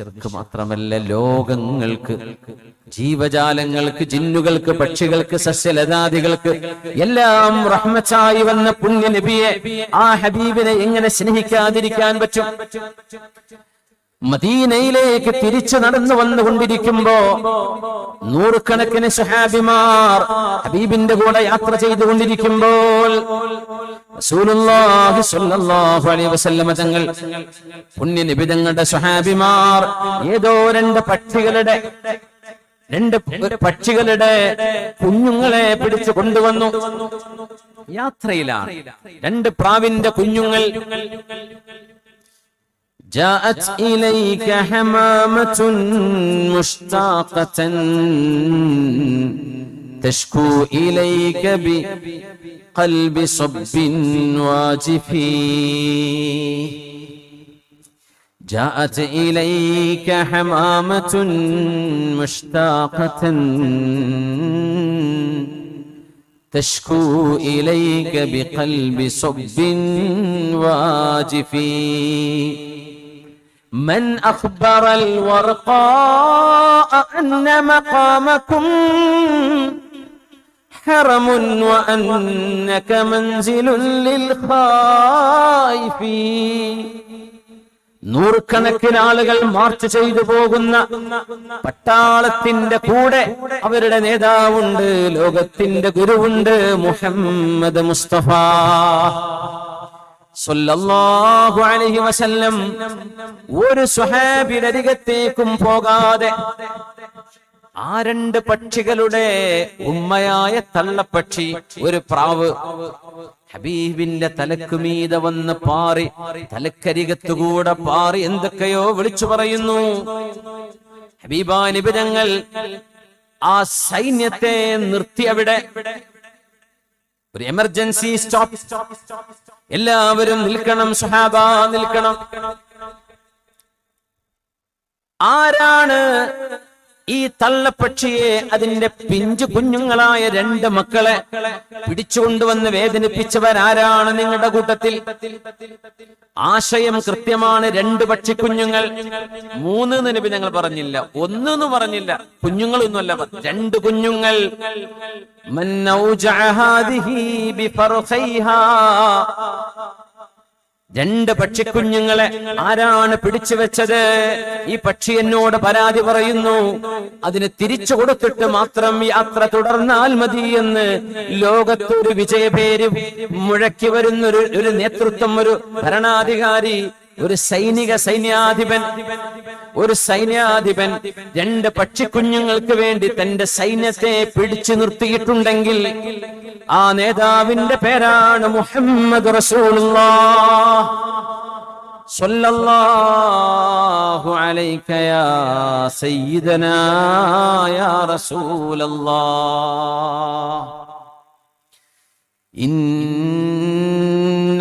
മനുഷ്യർക്ക് മാത്രമല്ല ലോകങ്ങൾക്ക് ജീവജാലങ്ങൾക്ക് ജിന്നുകൾക്ക് പക്ഷികൾക്ക് സസ്യലതാദികൾക്ക് എല്ലാം റഹ്മച്ചായി വന്ന പുണ്യ നബിയെ ആ ഹബീബിനെ എങ്ങനെ സ്നേഹിക്കാതിരിക്കാൻ പറ്റും? മദീനയിലേക്ക് തിരിച്ചു നടന്നു വന്നുകൊണ്ടിരിക്കുമ്പോ നൂറുകണക്കിന് സുഹാബിമാർ ഹബീബിന്റെ കൂടെ യാത്ര ചെയ്തുകൊണ്ടിരിക്കുമ്പോൾ തങ്ങൾ പുണ്യ നിബിതങ്ങളുടെ സുഹാബിമാർ ഏതോ രണ്ട് പക്ഷികളുടെ രണ്ട് പക്ഷികളുടെ കുഞ്ഞുങ്ങളെ പിടിച്ചു കൊണ്ടുവന്നു. യാത്രയിലാണ്. രണ്ട് പ്രാവിന്റെ കുഞ്ഞുങ്ങൾ جاءت إليك حمامة مشتاقة. تشكو إليك بقلب صب واجف. جاءت إليك حمامة مشتاقة. تشكو إليك بقلب صب واجف. من أخبر الورقاء أن مقامكم حرم وأنك منزل للخائفين നൂറുകണക്കിന് ആളുകൾ മാർച്ച് ചെയ്തു പോകുന്ന പട്ടാളത്തിന്റെ കൂടെ അവരുടെ നേതാവുണ്ട് ലോകത്തിന്റെ ഗുരുവുണ്ട് മുഹമ്മദ് മുസ്തഫ സല്ലല്ലാഹു അലൈഹി വസല്ലം ഒരു സ്വഹാബിയുടെ അരികത്തേക്കും പോകാതെ ആ രണ്ട് പക്ഷികളുടെ ഉമ്മയായ തള്ളപ്പക്ഷി ഒരു പ്രാവ് ഹബീബിന്റെ തലക്കുമീത വന്ന് പാറി തലക്കരികത്തുകൂടെ പാറി എന്തൊക്കെയോ വിളിച്ചു പറയുന്നു. ഹബീബാനിബിരങ്ങൾ ആ സൈന്യത്തെ നിർത്തി അവിടെ. ഒരു എമർജൻസി സ്റ്റോപ്പ്. എല്ലാവരും നിൽക്കണം സഹാബ നിൽക്കണം. ആരാണ് ഈ തള്ളപ്പക്ഷിയെ അതിന്റെ പിഞ്ചു കുഞ്ഞുങ്ങളായ രണ്ട് മക്കളെ പിടിച്ചുകൊണ്ടുവന്ന് വേദനിപ്പിച്ചവരാരാണ് നിങ്ങളുടെ കൂട്ടത്തിൽ? ആശയം കൃത്യമാണ് രണ്ട് പക്ഷിക്കുഞ്ഞുങ്ങൾ മൂന്ന് നിലവിൽ ഞങ്ങൾ പറഞ്ഞില്ല. ഒന്നെന്ന് പറഞ്ഞില്ല. കുഞ്ഞുങ്ങളൊന്നുമല്ല. രണ്ട് കുഞ്ഞുങ്ങൾ. മന്നൗ രണ്ട് പക്ഷിക്കുഞ്ഞുങ്ങളെ ആരാണ് പിടിച്ചു വെച്ചത്? ഈ പക്ഷി എന്നോട് പരാതി പറയുന്നു. അതിന് തിരിച്ചു കൊടുത്തിട്ട് മാത്രം യാത്ര തുടർന്നാൽ മതി എന്ന് ലോകത്തൊരു വിജയപേര് മുഴക്കി വരുന്നൊരു ഒരു നേതൃത്വം ഒരു ഭരണാധികാരി ഒരു സൈനിക സൈന്യാധിപൻ ഒരു സൈന്യാധിപൻ രണ്ട് പക്ഷിക്കുഞ്ഞുങ്ങൾക്ക് വേണ്ടി തന്റെ സൈന്യത്തെ പിടിച്ചു നിർത്തിയിട്ടുണ്ടെങ്കിൽ ആ നേതാവിന്റെ പേരാണ് മുഹമ്മദ് റസൂലുള്ള സല്ലല്ലാഹു സയ്യിദനാ യാ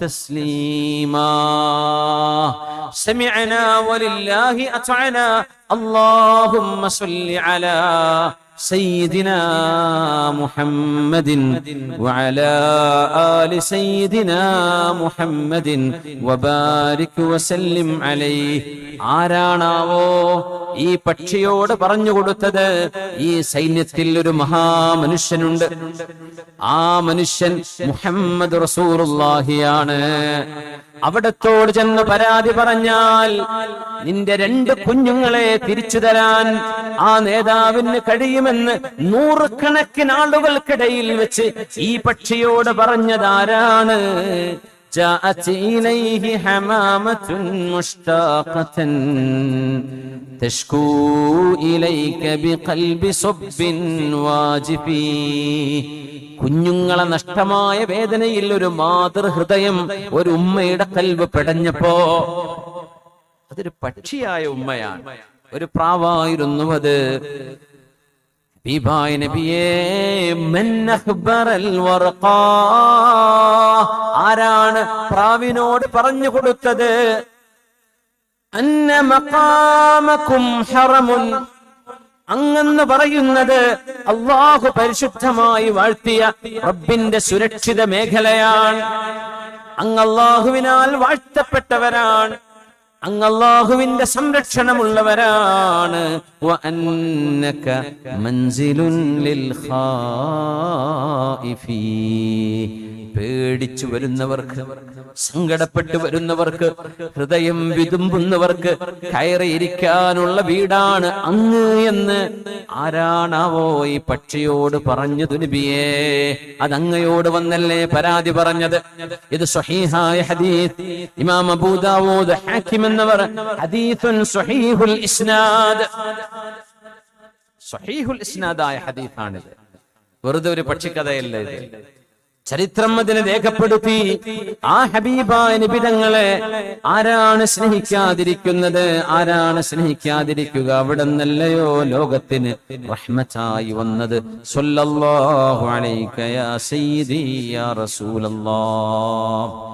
تسليما سمعنا ولله أطعنا اللهم صل على سيدنا محمد وعلى آل سيدنا محمد وبارك وسلم عليه ആരാണാവോ ഈ പക്ഷിയോട് പറഞ്ഞു കൊടുത്തത് ഈ സൈന്യത്തിൽ ഒരു മഹാമനുഷ്യനുണ്ട് ആ മനുഷ്യൻ മുഹമ്മദ് റസൂറുല്ലാഹിയാണ് അവിടത്തോട് ചെന്ന് പരാതി പറഞ്ഞാൽ നിന്റെ രണ്ട് കുഞ്ഞുങ്ങളെ തിരിച്ചു തരാൻ ആ നേതാവിന് കഴിയുമെന്ന് നൂറുകണക്കിന് ആളുകൾക്കിടയിൽ വെച്ച് ഈ പക്ഷിയോട് പറഞ്ഞതാരാണ് جاءت إليه حمامة مشتاقة تشكو إليك بقلب صب واجف കുഞ്ഞുങ്ങളെ നഷ്ടമായ വേദനയിൽ ഒരു മാതൃഹൃദയം ഒരു ഉമ്മയുടെ കൽവ് പെടഞ്ഞപ്പോ അതൊരു പക്ഷിയായ ഉമ്മയാണ്. ഒരു പ്രാവായിരുന്നു അത്. നബിയേ ആരാണ് പ്രാവിനോട് പറഞ്ഞു കൊടുത്തത്? അന്ന മക്കാമക്കും ഹറമുൻ അങ്ങെന്ന് പറയുന്നത് അള്ളാഹു പരിശുദ്ധമായി വാഴ്ത്തിയ റബ്ബിന്റെ സുരക്ഷിത മേഖലയാണ്. അങ്ങ് വാഴ്ത്തപ്പെട്ടവരാണ്. അങ്ങ് സംരക്ഷണമുള്ളവരാണ്. മൻസിലുൻ ലിൽ. പേടിച്ചു വരുന്നവർക്ക് സങ്കടപ്പെട്ടു വരുന്നവർക്ക് ഹൃദയം വിതുമ്പുന്നവർക്ക് കയറിയിരിക്കാനുള്ള വീടാണ് അങ്ങ് എന്ന് ആരാണാവോ ഈ പക്ഷിയോട് പറഞ്ഞു തുനിബിയേ അതങ്ങയോട് വന്നല്ലേ പരാതി പറഞ്ഞത്. ഇത് സ്വഹീഹായ ഹദീസ്. ഇമാം അബൂദാവൂദ് ഹാക്കിം എന്നവർ ഹദീസുൻ സ്വഹീഹുൽ ഇസ്നാദ്. സ്വഹീഹുൽ ഇസ്നാദായ ഹദീഫാണിത് വെറുതെ ഒരു പക്ഷിക്കഥയല്ല ഇത്? ചരിത്രം അതിനെ രേഖപ്പെടുത്തി. ആ ഹബീബായ നിബിതങ്ങളെ ആരാണ് സ്നേഹിക്കാതിരിക്കുന്നത്? ആരാണ് സ്നേഹിക്കാതിരിക്കുക? അവിടെ നിന്നല്ലയോ ലോകത്തിന് റഹ്മത്തായി വന്നത്. സല്ലല്ലാഹു യാ സയ്യിദി യാ റസൂലല്ലാഹ്.